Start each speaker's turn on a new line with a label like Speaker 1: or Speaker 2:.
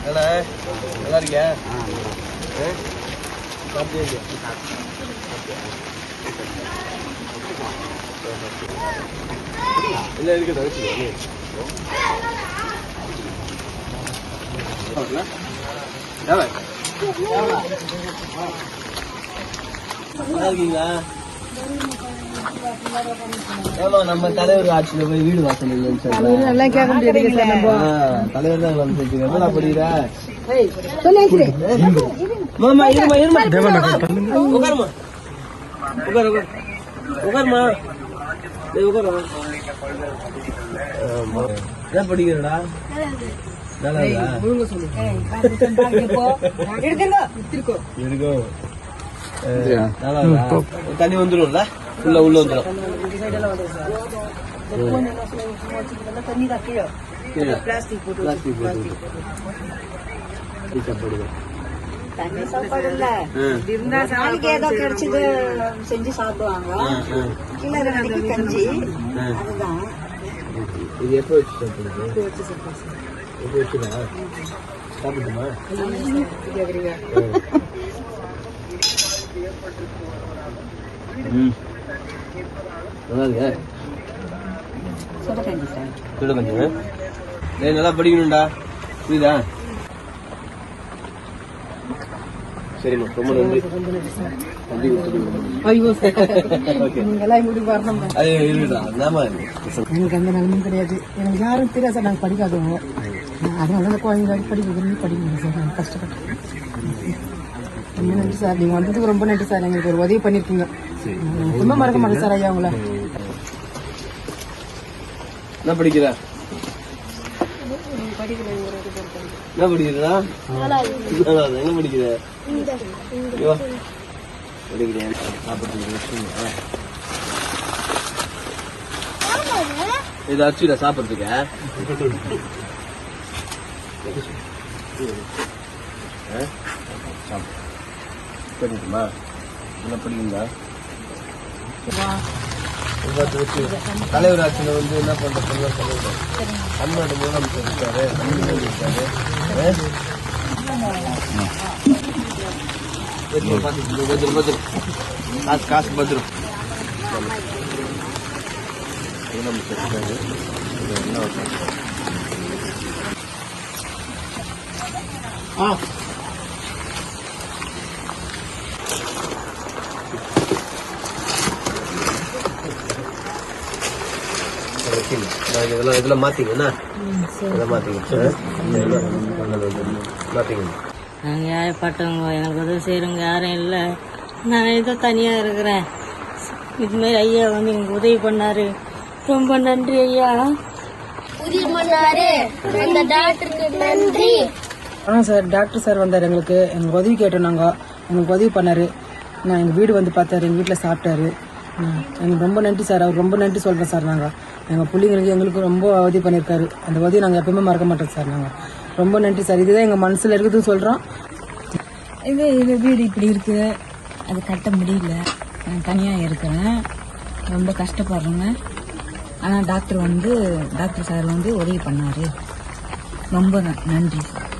Speaker 1: என்னடா நல்லா இருக்கியா ஆ? சாப்பிட்டியா இல்லையா? இல்லை இருக்கட்டும் வச்சுக்கோ நல்லா இருக்கீங்களா ஏமா நம்ம தலைவர் ஆட்சியில போய் வீடு வாசல் இல்லைன்னு சொல்றேன்
Speaker 2: கேட்க முடியாது
Speaker 1: தலைவர் தான் வந்து என்ன படிக்கிற
Speaker 2: சொல்லு
Speaker 1: மாமா இருமா இருமா உட்காருமா உட்காரு உட்காரு. உட்காருமா டேய் உட்காருமா ஆமா. என்ன படிக்கிறடா? நல்லா? தண்ணி வந்துரும்ல? உள்ள உள்ள வந்துடும் பிளாஸ்டிக் போட்டு
Speaker 2: தண்ணி சாப்பாடு இல்ல நாளைக்கு ஏதோ கிடைச்சது செஞ்சு சாப்பிடுவாங்க. இல்ல ரெண்டு நாளைக்கு கஞ்சி. அதுதான்.
Speaker 1: இது எப்போ வச்சு சாப்பிடுறது? எப்போ வச்சுனா சாப்பிட்டுமா
Speaker 2: சுட கஞ்சி சார்.
Speaker 1: டேய் நல்லா படிக்கணும்டா. புரியுதா? சரிம்மா ரொம்ப நன்றி. நன்றி
Speaker 2: ஐயோ எனக்கு அந்த நிலைமையும் கிடையாது. எனக்கு யாரும் தெரியாது சார். நாங்கள் படிக்காதவங்க. அதனால தான் குழந்தைங்க படிக்க விரும்பி படிக்கணும் சார். நாங்கள் கஷ்டப்பட்டோம் ரொம்ப நன்றி சார். நீங்கள் வந்ததுக்கு ரொம்ப நன்றி சார். எங்களுக்கு ஒரு உதவி பண்ணியிருக்கீங்க. ரொம்ப மறக்க மாட்டேன் சார் ஐயா உங்களை.
Speaker 1: என்ன படிக்கிற? என்ன படிக்கிறா நாலாவது. படிக்கிற? இங்க படிக்கிறேன் சாப்பிட்றதுக்கு இது அச்சுடா சாப்பிட்றதுக்கு. ஆ? என்ன படிக்கணுமா என்ன தலைவர் ஆட்சியில் வந்து என்ன பண்ற சொல்லுவார் தமிழ்நாடு முதலமைச்சர் இருக்காரு. முதலமைச்சர் இருக்காரு பத்திரம் பார்த்து பத்திரம் காசு காசு பத்திரம். முதலமைச்சர் இருக்காரு. என்ன ஆ. வக்கீல் நான் இதெல்லாம் இதெல்லாம் என்ன? இதெல்லாம் மாத்திங்க. மாத்திங்க.
Speaker 3: நாங்கள் ஏழைப்பட்டவங்க எனக்கு உதவி செய்கிறவங்க யாரும் இல்லை. நான் ஏதோ தனியாக இருக்கிறேன். இதுமாரி ஐயா வந்து எனக்கு உதவி பண்ணாரு. ரொம்ப நன்றி ஐயா.
Speaker 4: உதவி பண்ணாரு. அந்த டாக்டருக்கு நன்றி.
Speaker 2: ஆ சார். டாக்டர் சார் வந்தார் எங்களுக்கு. எங்களுக்கு உதவி கேட்டோம் நாங்கள் எங்களுக்கு உதவி பண்ணார். நான் எங்கள் வீடு வந்து பார்த்தாரு. எங்கள் வீட்டில் சாப்பிட்டாரு. எங்களுக்கு ரொம்ப நன்றி சார். அவர் ரொம்ப நன்றி சொல்கிறோம் சார் நாங்கள் எங்கள் பிள்ளைங்களுக்கு எங்களுக்கு ரொம்ப உதவி பண்ணியிருக்காரு அந்த உதவி நாங்கள் எப்பவுமே மறக்க மாட்டோம் சார் நாங்கள் ரொம்ப நன்றி சார். இதுதான் எங்கள் மனசில் இருக்குதுன்னு சொல்கிறோம்
Speaker 3: இது இது வீடு இப்படி இருக்குது அது கட்ட முடியல. நான் தனியாக இருக்கிறேன் ரொம்ப கஷ்டப்படுறேங்க. ஆனால் டாக்டர் வந்து டாக்டர் சார் வந்து உதவி பண்ணார். ரொம்ப நன்றி சார்.